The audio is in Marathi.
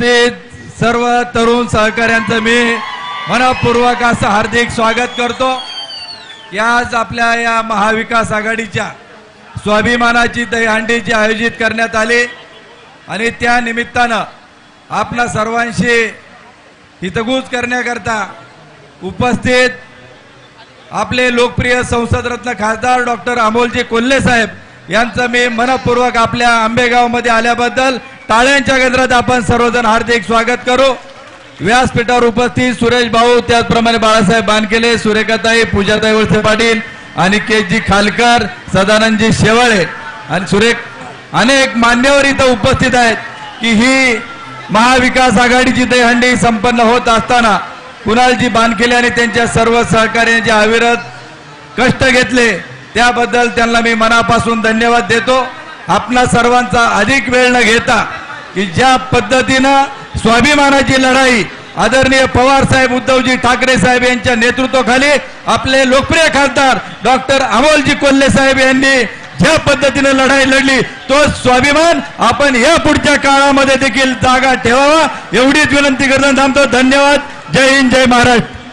ते सर्व तरुण सहकाऱ्यांचं मी मनपूर्वक असं हार्दिक स्वागत करतो. की आज आपल्या या महाविकास आघाडीच्या स्वाभिमानाची दहीहंडीची आयोजित करण्यात आली. आणि त्या निमित्तानं आपल्या सर्वांशी हितगूज करण्याकरता उपस्थित आपले लोकप्रिय संसदरत्न खासदार डॉक्टर अमोलजी कोल्हे साहेब यांचं मी मनपूर्वक आपल्या आंबेगावमध्ये आल्याबद्दल टाळ्यांच्या गजरात आपण सर्वजण हार्दिक स्वागत करू. व्यासपीठावर उपस्थित सुरेश भाऊ त्याचप्रमाणे बाळासाहेब बानकेले सुरेखाताई पूजाताई वळसे पाटील आणि जी खालकर सदानंदजी शेवाळे. आणि सुरेख अनेक मान्यवर इथं उपस्थित आहेत की ही महाविकास आघाडीची दहीहंडी संपन्न होत असताना कुणालजी बानकेले आणि त्यांच्या सर्व सहकार्यांचे अविरत कष्ट घेतले त्याबद्दल त्यांना मी मनापासून धन्यवाद देतो. आपणा सर्वांचा अधिक वेळ न घेता की ज्या पद्धतीनं स्वाभिमानाची लढाई आदरणीय पवार साहेब उद्धवजी ठाकरे साहेब यांच्या नेतृत्वाखाली आपले लोकप्रिय खासदार डॉक्टर अमोलजी कोल्हे साहेब यांनी ज्या पद्धतीने लढाई लढली तो स्वाभिमान आपण या पुढच्या काळामध्ये देखील जागा ठेवावा. एवढीच विनंती करताना थांबतो. धन्यवाद. जय हिंद जय महाराष्ट्र.